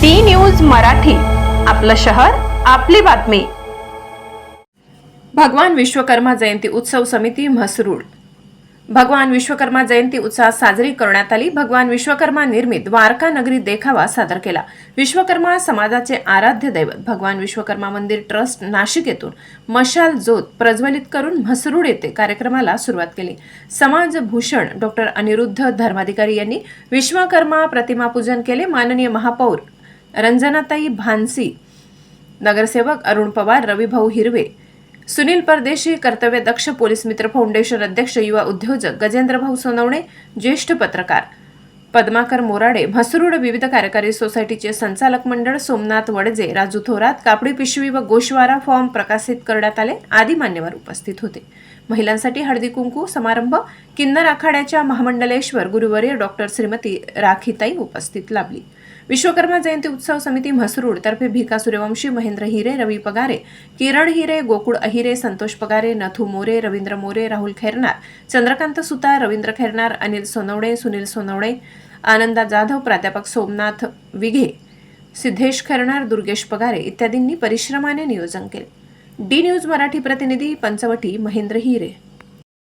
D news Marathi आपलं शहर आपली बातमी. भगवान विश्वकर्मा जयंती उत्सव समिती म्हसरूळ. भगवान विश्वकर्मा जयंती उत्साहात साजरी करण्यात आली. भगवान विश्वकर्मा निर्मित द्वारका नगरी देखावा सादर केला. विश्वकर्मा समाजाचे आराध्य दैवत भगवान विश्वकर्मा मंदिर ट्रस्ट नाशिक येथून मशाल ज्योत प्रज्वलित करून म्हसरूड येथे कार्यक्रमाला सुरुवात केली. समाजभूषण डॉक्टर अनिरुद्ध धर्माधिकारी यांनी विश्वकर्मा प्रतिमा पूजन केले. माननीय महापौर रंजनाताई भानसी नगरसेवक अरुण पवार रविभाऊ हिरवे सुनील परदेशी कर्तव्य दक्ष पोलीस मित्र फाउंडेशन अध्यक्ष युवा उद्योजक गजेंद्रभाऊ सोनवणे ज्येष्ठ पत्रकार पद्माकर मोराडे म्हसरूड विविध कार्यकारी सोसायटीचे संचालक मंडळ सोमनाथ वडजे राजू थोरात कापडी पिशवी व गोशवारा फॉर्म प्रकाशित करण्यात आले. आदी मान्यवर उपस्थित होते. महिलांसाठी हळदी कुंकू समारंभ किन्नर आखाड्याच्या महामंडलेश्वर गुरुवर्य डॉक्टर श्रीमती राखीताई उपस्थित लाभली. विश्वकर्मा जयंती उत्सव समिती म्हसरूड तर्फे भिका सूर्यवंशी महेंद्र हिरे रवी पगारे किरण हिरे गोकुळ अहिरे संतोष पगारे नथू मोरे रवींद्र मोरे राहुल खैरनार चंद्रकांत सुतार रवींद्र खैरनार अनिल सोनवडे सुनील सोनवडे आनंदा जाधव प्राध्यापक सोमनाथ विघे सिद्धेश खैरनार दुर्गेश पगारे इत्यादींनी परिश्रमाने नियोजन केले. डी न्यूज मराठी प्रतिनिधी पंचवटी महेंद्र हिरे.